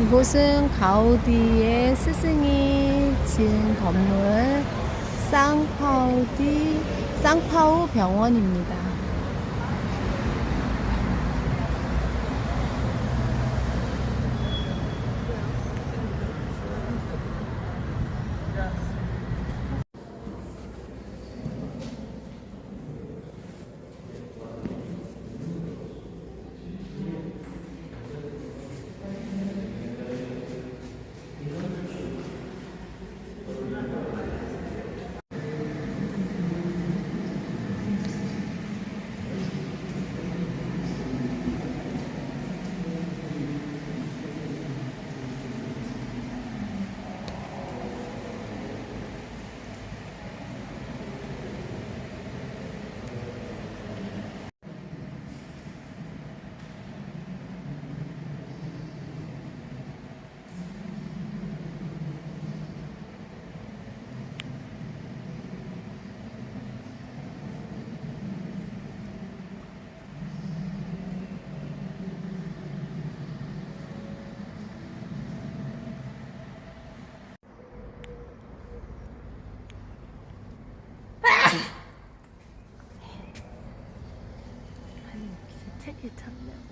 이곳은 가우디의 스승이 지은 건물 쌍파우디 쌍파우 병원입니다. 책을 찾냐고.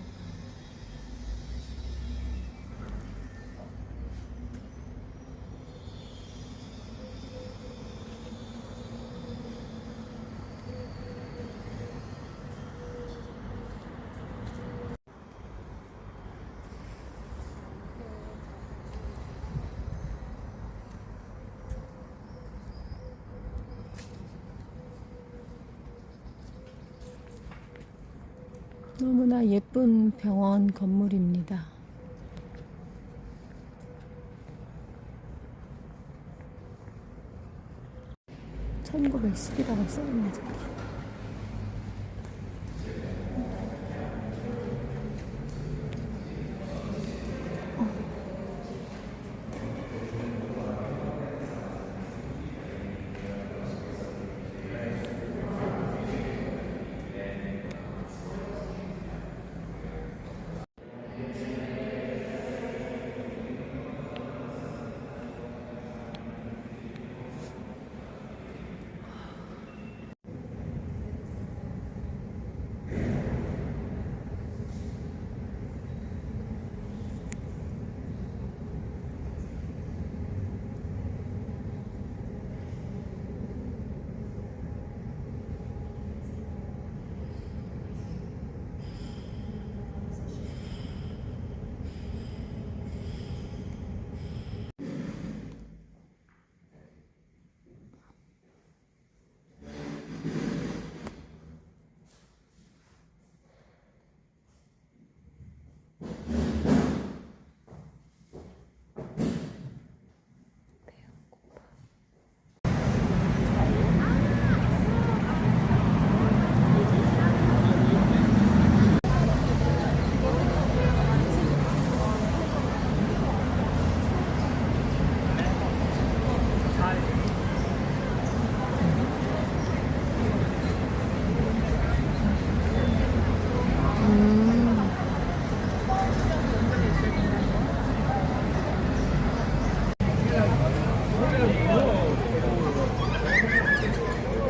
너무나 예쁜 병원 건물입니다. (1910이라고) 써있네 저기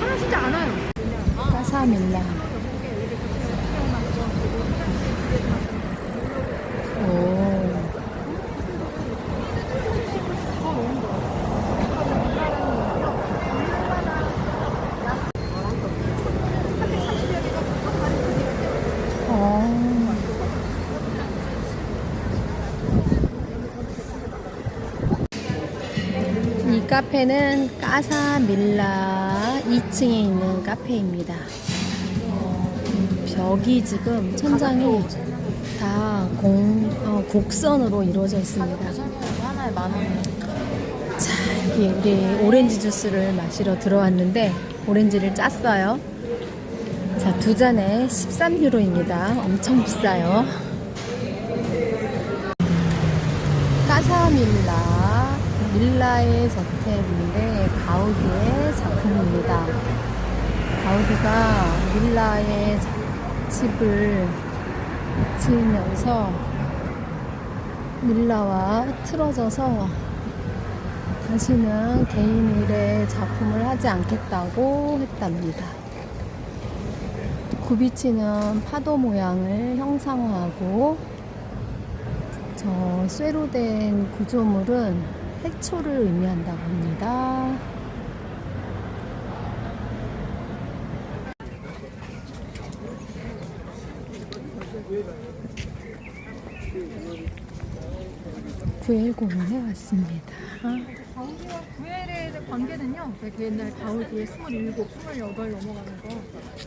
사라지지 않아요. 까사밀라 오 어. 이 카페는 까사밀라 2층에 있는 카페입니다. 어, 벽이 지금 천장이 다 공, 어, 곡선으로 이루어져 있습니다. 자, 여기 우리 오렌지 주스를 마시러 들어왔는데 오렌지를 짰어요. 자, 두 잔에 13유로입니다. 엄청 비싸요. 까사밀라, 밀라의 저택인데 가우디의 작품입니다. 가우디가 밀라의 집을 지으면서 밀라와 틀어져서 다시는 개인 일의 작품을 하지 않겠다고 했답니다. 구비치는 파도 모양을 형상화하고 저 쇠로 된 구조물은 해초를 의미한다고 합니다. 구엘공원에 왔습니다. 관계는요, 되게 옛날 가우디의 27, 28 넘어가는 거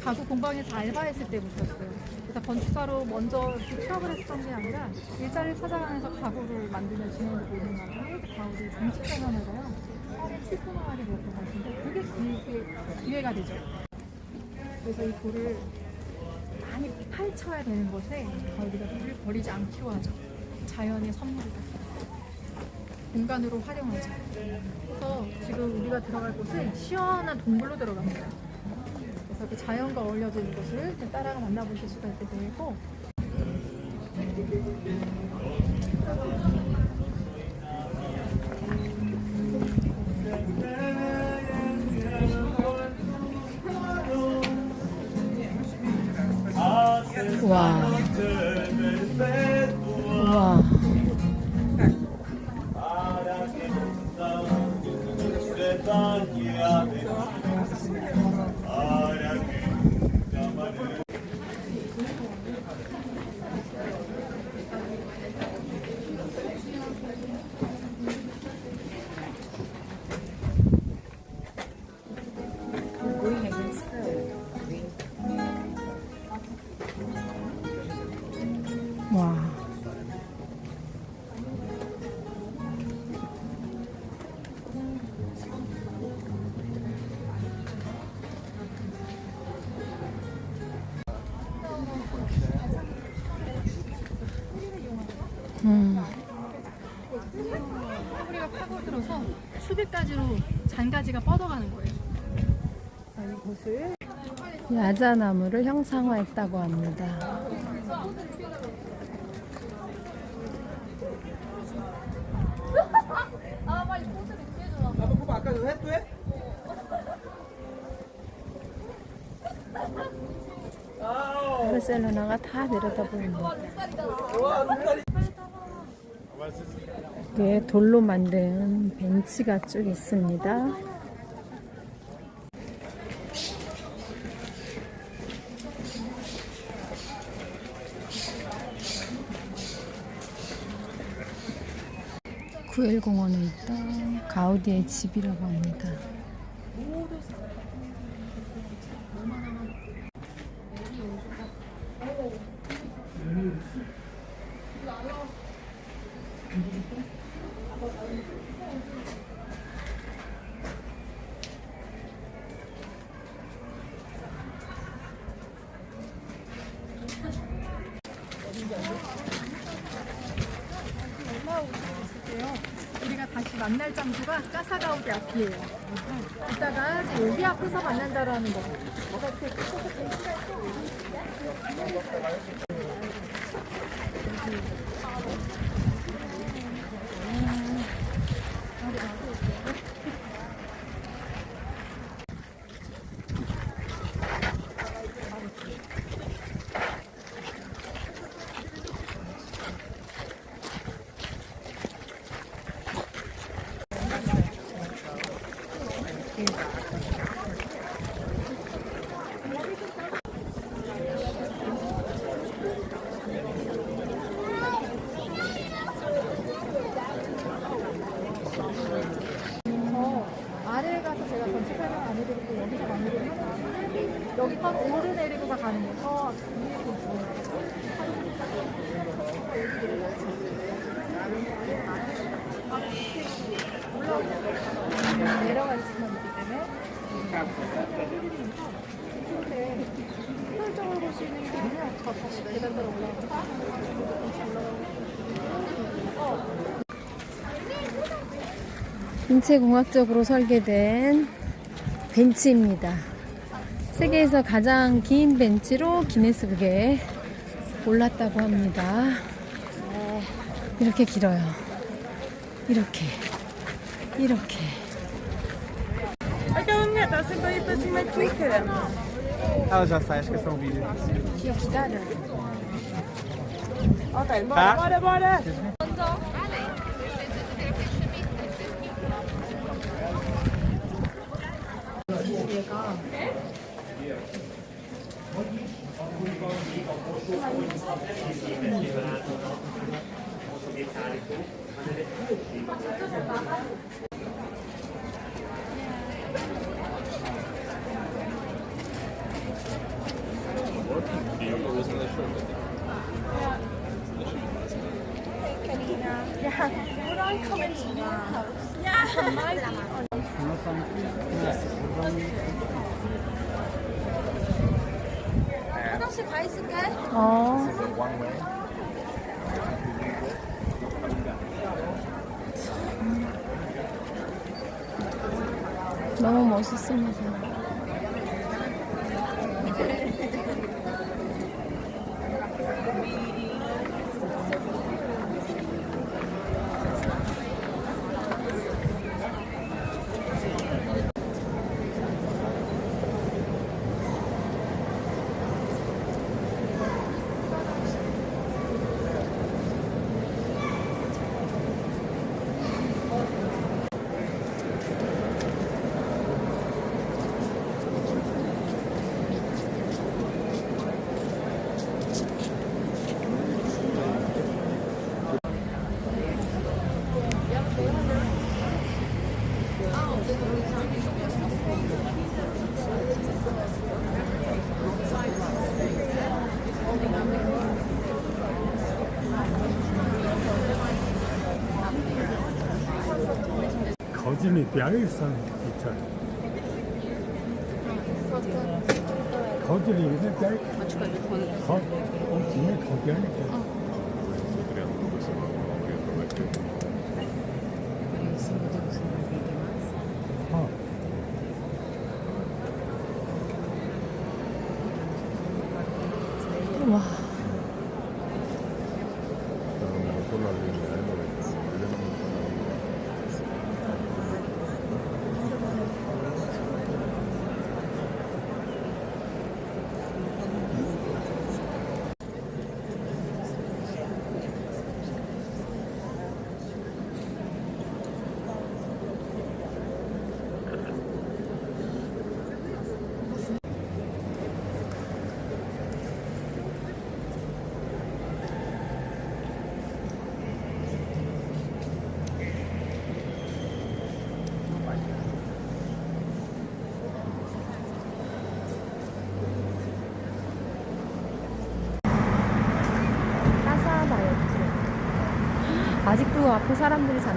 가구 공방에서 알바했을 때부터였어요. 그래서 건축사로 먼저 취업을 했던 게 아니라 일자리를 찾아가면서 가구를 만드는 진행을 보는 건데 가우디 정치생활하다요 하루에 7분만에 먹고 가시는데 그게 길게 기회가 되죠. 그래서 이 돌을 많이 파헤쳐야 되는 것에 가우디가 돌을 버리지 않기로 하죠. 자연의 선물이다. 공간으로 활용하죠. 그래서 우리가 들어갈 곳은 시원한 동굴로 들어갑니다. 그래서 그 자연과 어울려지는 곳을 좀 따라가 만나보실 수가 있게 되고 와. 와. 와. 음. 뿌리가 파고들어서 수비까지로 잔가지가 뻗어가는 거예요. 야자나무를 형상화했다고 합니다. 아까 왜 또 해? 바르셀로나가 다 내려다 보입니다. 이게 돌로 만든 벤치가 쭉 있습니다. 구엘공원에 있던 가우디의 집이라고 합니다. 있을게요. 우리가 다시 만날 장소가 까사가우디 앞이에요. 이따가 이제 여기 앞에서 만난다라는 거. Mm-hmm. 내려갈 수만 있기 때문에 이쪽에 계단대로 올라가. 인체공학적으로 설계된 벤치입니다. 세계에서 가장 긴 벤치로 기네스북에 올랐다고 합니다. 네, 이렇게 길어요. 이렇게. 이렇게. Está sempre aí para cima de clica. Ela já sai, acho que é só um vídeo. Ok, Tá. bora, bora, bora. 어. 너무 멋있습니다. 거짓이 뼈에선 있죠. 거짓이 있는 뼈. 거, 어, 지금 거기 하니까. 어. 와. 하사바이트. 아직도 앞에 사람들이 잔뜩이네.